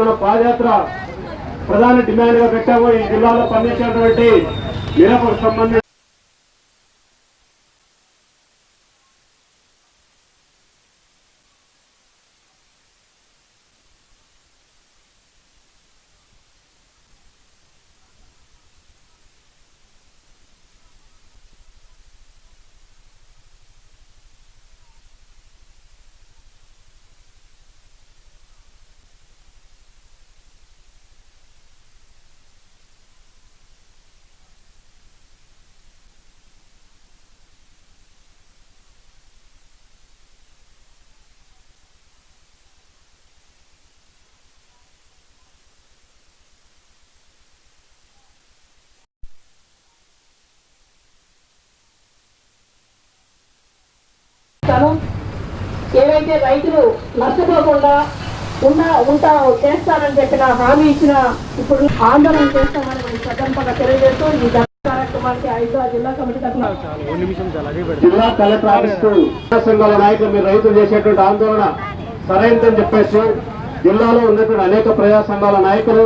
మన పాదయాత్ర ప్రధాన డిమాండ్గా పెట్టాము. ఈ జిల్లాలో పనిచేసినటువంటి మిరపకు సంబంధించి ఏవైతే రైతులు నష్టపోకుండా ఉన్న ఉంటా చేస్తానని చెప్పిన హామీ ఇచ్చిన ఇప్పుడు ఆందోళన చేస్తామని మనం స్వతంత్రంగా తెలియజేస్తూ ఈ ధర్నా కార్యక్రమానికి ఐదు జిల్లా కమిటీ తరఫున జిల్లా కలెక్టర్ ఆఫీస్కు సంఘాల నాయకులు మీరు రైతులు చేసేటువంటి ఆందోళన సరైనదని చెప్పేసి జిల్లాలో ఉన్నటువంటి అనేక ప్రజా సంఘాల నాయకులు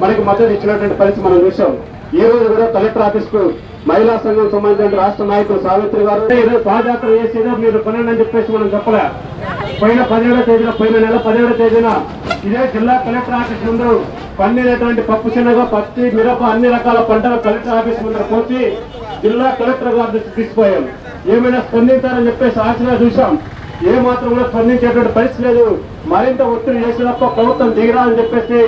మనకి మద్దతు ఇచ్చినటువంటి పరిస్థితి మనం చూసాం. ఈ రోజు కూడా కలెక్టర్ ఆఫీస్కు మహిళా సంఘం సంబంధించిన రాష్ట్ర నాయకులు సావిత్రి గారు. ఏదో పాదయాత్ర చేసేదో మీరు కొనండి అని చెప్పేసి మనం చెప్పలే. పోయిన పదిహేడో తేదీన పోయిన నెల పదిహేడో తేదీన ఇదే జిల్లా కలెక్టర్ ఆఫీస్ ముందు పండినటువంటి పప్పు శనగ పత్తి మిరప అన్ని రకాల పంటలు కలెక్టర్ ఆఫీస్ ముందర పోసి జిల్లా కలెక్టర్ గారి తీసుకుపోయాం. ఏమైనా స్పందించారని చెప్పేసి ఆశగా చూసాం ఏ మాత్రం కూడా స్పందించేటువంటి పరిస్థితి లేదు. మరింత ఒత్తిడి చేసినప్ప ప్రభుత్వం దిగిరాలని చెప్పేసి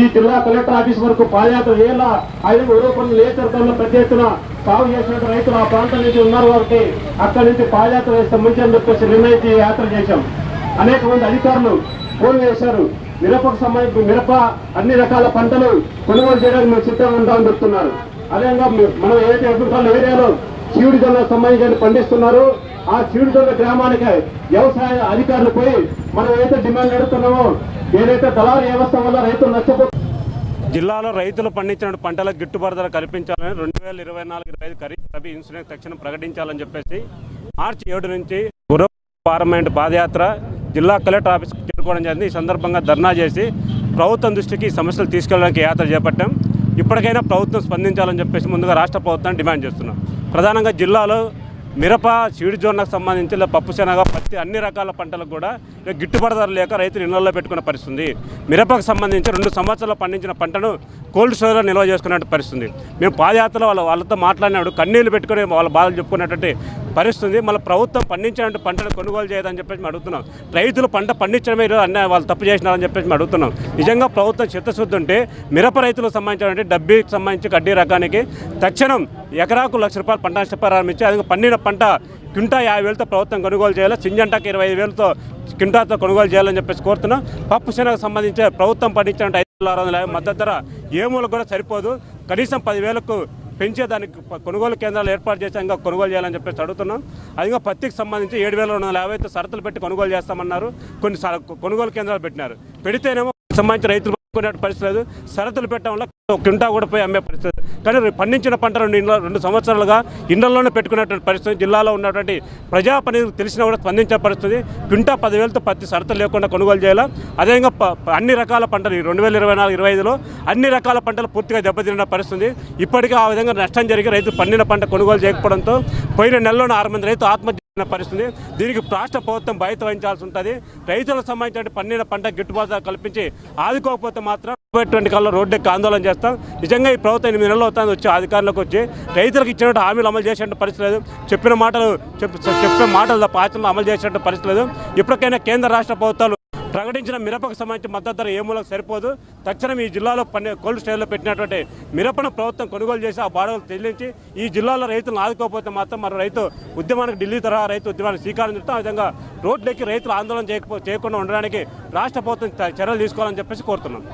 ఈ జిల్లా కలెక్టర్ ఆఫీస్ వరకు పాదయాత్ర చేయాలా? ఐదు రూపాయలు నేతృత్వంలో పెద్ద ఎత్తున సాగు చేసినట్టు రైతులు ఆ ప్రాంతం నుంచి ఉన్నారు కాబట్టి అక్కడి నుంచి పాదయాత్ర చేస్తే మంచి అని చెప్పేసి నిర్ణయించి యాత్ర చేశాం. అనేక మంది అధికారులు ఫోన్ చేశారు. మిరపకు సంబంధించి మిరప అన్ని రకాల పంటలు కొనుగోలు చేయడానికి మేము సిద్ధంగా ఉంటామని చెప్తున్నారు. అదేవిధంగా మనం ఏదైతే ఎదుర్కొన్న ఏరియాలో శివుడి జొన్న పండిస్తున్నారు. ఆ శివుడి గ్రామానికి వ్యవసాయ అధికారులు పోయి మనం ఏదైతే డిమాండ్ అడుగుతున్నామో ఏదైతే దళారు వ్యవస్థ వల్ల రైతులు నష్టపో జిల్లాలో రైతులు పండించిన పంటలకు గిట్టుబాటు ధర కల్పించాలని రెండు వేల ఇరవై నాలుగు ఇరవై ఐదు ఖరీఫ్ రబీ ఇన్సూరెన్స్ తక్షణం ప్రకటించాలని చెప్పేసి మార్చి ఏడు నుంచి గురు పార్లమెంట్ పాదయాత్ర జిల్లా కలెక్టర్ ఆఫీస్కి చేరుకోవడం జరిగింది. ఈ సందర్భంగా ధర్నా చేసి ప్రభుత్వం దృష్టికి ఈ సమస్యలు తీసుకెళ్ళడానికి యాత్ర చేపట్టాం. ఇప్పటికైనా ప్రభుత్వం స్పందించాలని చెప్పేసి ముందుగా రాష్ట్ర ప్రభుత్వాన్ని డిమాండ్ చేస్తున్నాం. ప్రధానంగా జిల్లాలో మిరప చీడిజోన్నకు జోన్లకు సంబంధించి పప్పు శనగ పత్తి అన్ని రకాల పంటలకు కూడా గిట్టుబాటు ధర లేక రైతులు ఇళ్ళలో పెట్టుకున్న పరిస్థితుంది. మిరపకు సంబంధించి రెండు సంవత్సరాలు పండించిన పంటను కోల్డ్ స్టోర్లో నిల్వ చేసుకునే పరిస్థితుంది. మేము పాదయాత్రలో వాళ్ళ వాళ్ళతో మాట్లాడినాడు కన్నీళ్ళు పెట్టుకుని వాళ్ళ బాధలు పరిస్థితి మళ్ళీ ప్రభుత్వం పండించినటువంటి పంటను కొనుగోలు చేయదని చెప్పేసి మేము అడుగుతున్నాం. రైతులు పంట పండించడమే ఈరోజు అన్న వాళ్ళు తప్పు చేసినారని చెప్పేసి మేము అడుగుతున్నాం. నిజంగా ప్రభుత్వం చిత్తశుద్ధి ఉంటే మిరప రైతులకు సంబంధించినటువంటి డబ్బీకి సంబంధించి కడ్డీ రకానికి తక్షణం ఎకరాకు లక్ష రూపాయలు పంట నష్టపరిహారం ప్రారంభించి అది పండిన పంట క్వింటా యాభై వేలతో ప్రభుత్వం కొనుగోలు చేయాలి? సింజంటాకి ఇరవై ఐదు వేలతో క్వింటాతో కొనుగోలు చేయాలని చెప్పేసి కోరుతున్నాం. పప్పు శనగకు సంబంధించి ప్రభుత్వం పండించిన ఐదు వేల ఆరు వందల మద్దతు ధర ఏ మూలకు కూడా సరిపోదు. కనీసం పదివేలకు పెంచే దానికి కొనుగోలు కేంద్రాలు ఏర్పాటు చేసి ఇంకా కొనుగోలు చేయాలని చెప్పేసి అడుగుతున్నాం. అదిగా పత్తికి సంబంధించి ఏడు వేల రెండు వందల యాభైతో షరతులు పెట్టి కొనుగోలు చేస్తామన్నారు. కొన్ని కొనుగోలు కేంద్రాలు పెట్టినారు. పెడితేనేమో సంబంధించి రైతులు కొనే పరిస్థితి లేదు. షరతులు పెట్టడం వల్ల క్వింటా కూడా పోయి అమ్మే పరిస్థితి కానీ పండించిన పంట రెండు రెండు సంవత్సరాలుగా ఇండ్లలోనే పెట్టుకునేటువంటి పరిస్థితి జిల్లాలో ఉన్నటువంటి ప్రజాపనిధులకు తెలిసినా కూడా స్పందించే పరిస్థితి. క్వింటా పదివేలతో పత్తి సరత లేకుండా కొనుగోలు చేయాలా? అదేవిధంగా ప- అన్ని రకాల పంటలు రెండు వేల ఇరవై నాలుగు ఇరవై ఐదులో అన్ని రకాల పంటలు పూర్తిగా దెబ్బతిన్న పరిస్థితి. ఇప్పటికీ ఆ విధంగా నష్టం జరిగి రైతు పండిన పంట కొనుగోలు చేయకపోవడంతో పోయిన నెలలోనే ఆరు మంది రైతు ఆత్మహత్య పరిస్థితి. దీనికి రాష్ట్ర ప్రభుత్వం బయట వహించాల్సి ఉంటుంది. రైతులకు సంబంధించిన పండిన పంట గిట్టుబాటు కల్పించి ఆదుకోకపోతే మాత్రం రాబోయేటువంటి కాలంలో రోడ్డెక్కి ఆందోళన చేస్తాం. నిజంగా ఈ ప్రభుత్వం ఎనిమిది నెలలు అవుతుంది వచ్చి అధికారులకు వచ్చి రైతులకు ఇచ్చినట్టు హామీలు అమలు చేసేటువంటి పరిస్థితి లేదు. చెప్పిన మాటలు చెప్పిన మాటలు తప్ప అమలు చేసేటువంటి పరిస్థితి లేదు. ఇప్పటికైనా కేంద్ర రాష్ట్ర ప్రభుత్వాలు ప్రకటించిన మిరపకు సంబంధించి మద్దతు ధర ఏ మూలకు సరిపోదు. తక్షణం ఈ జిల్లాలో పని కోల్డ్ స్టోర్లో పెట్టినటువంటి మిరపను ప్రభుత్వం కొనుగోలు చేసి ఆ బాడలు చెల్లించి ఈ జిల్లాలో రైతులను ఆదుకోకపోతే మాత్రం మరి రైతు ఉద్యమానికి ఢిల్లీ తరహా రైతు ఉద్యమానికి శ్రీకారం చుట్టాం. ఆ విధంగా రోడ్లెక్కి రైతులు ఆందోళన చేయకపో చేయకుండా ఉండడానికి రాష్ట్ర ప్రభుత్వం చర్యలు తీసుకోవాలని చెప్పేసి కోరుతున్నాం.